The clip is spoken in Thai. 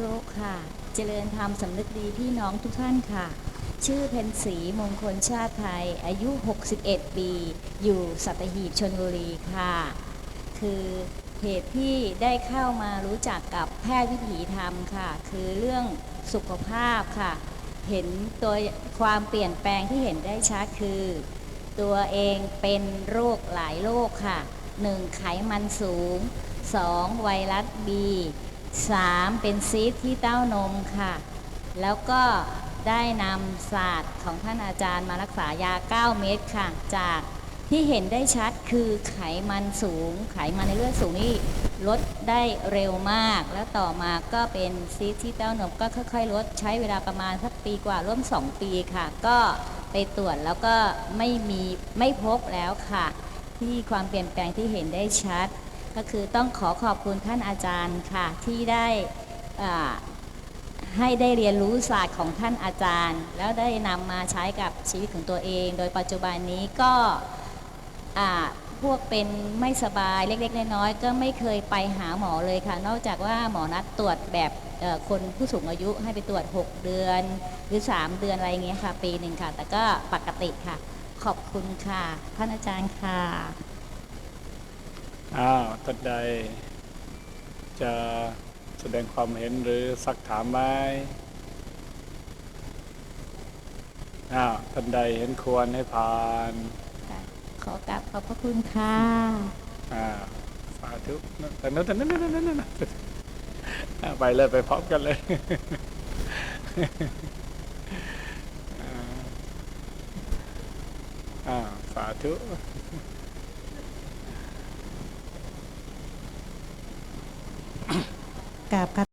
โลกค่ะ เจริญธรรมสำนึกดีพี่น้องทุกท่านค่ะ ชื่อเพนสีมงคลชาติไทย อายุ 61 ปี อยู่สัตหีบชนบุรีค่ะ คือเหตุที่ได้เข้ามารู้จักกับแพทย์วิถีธรรมค่ะ คือเรื่องสุขภาพค่ะ เห็นตัวความเปลี่ยนแปลงที่เห็นได้ชัดคือ ตัวเองเป็นโรคหลายโรคค่ะ 1. ไขมันสูง 2. ไวรัสบี 3. เป็นซีสที่เต้านมค่ะ แล้วก็ได้นำศาสตร์ของท่านอาจารย์มารักษายา 9 เม็ดค่ะ จากที่เห็นได้ชัดคือไขมันสูง ไขมันในเลือดสูงนี่ลดได้เร็วมาก แล้วต่อมาก็เป็นซีสที่เต้านมก็ค่อย ๆ ลดใช้เวลาประมาณสักปีกว่าร่วม 2 ปีค่ะ ก็ไปตรวจแล้วก็ไม่มีไม่พบแล้วค่ะ ที่ความเปลี่ยนแปลงที่เห็นได้ชัด ก็คือต้องขอขอบคุณท่านอาจารย์ค่ะ ที่ได้ให้ได้เรียนรู้ศาสตร์ของท่านอาจารย์ แล้วได้นำมาใช้กับชีวิตของตัวเอง โดยปัจจุบันนี้ก็พวกเป็นไม่สบายเล็กๆน้อยๆก็ไม่เคยไปหาหมอเลยค่ะ นอกจากว่าหมอนัดตรวจแบบคนผู้สูงอายุให้ไปตรวจ 6 เดือน หรือ 3 เดือนอะไรอย่างเงี้ยค่ะ ปีหนึ่งค่ะ แต่ก็ปกติค่ะ ขอบคุณค่ะ ท่านอาจารย์ค่ะ อ้าวท่านใด จะแสดงความเห็นหรือสักถามไหมอ้าวท่านใดเห็นควรให้ผ่านขอกราบขอบพระคุณค่ะอ่าสาธุแต่นั้นแต่นั้นนั่นนั่นนั่นอ่าไปเลยไปพร้อมกันเลยอ่าอ่าสาธุ กราบ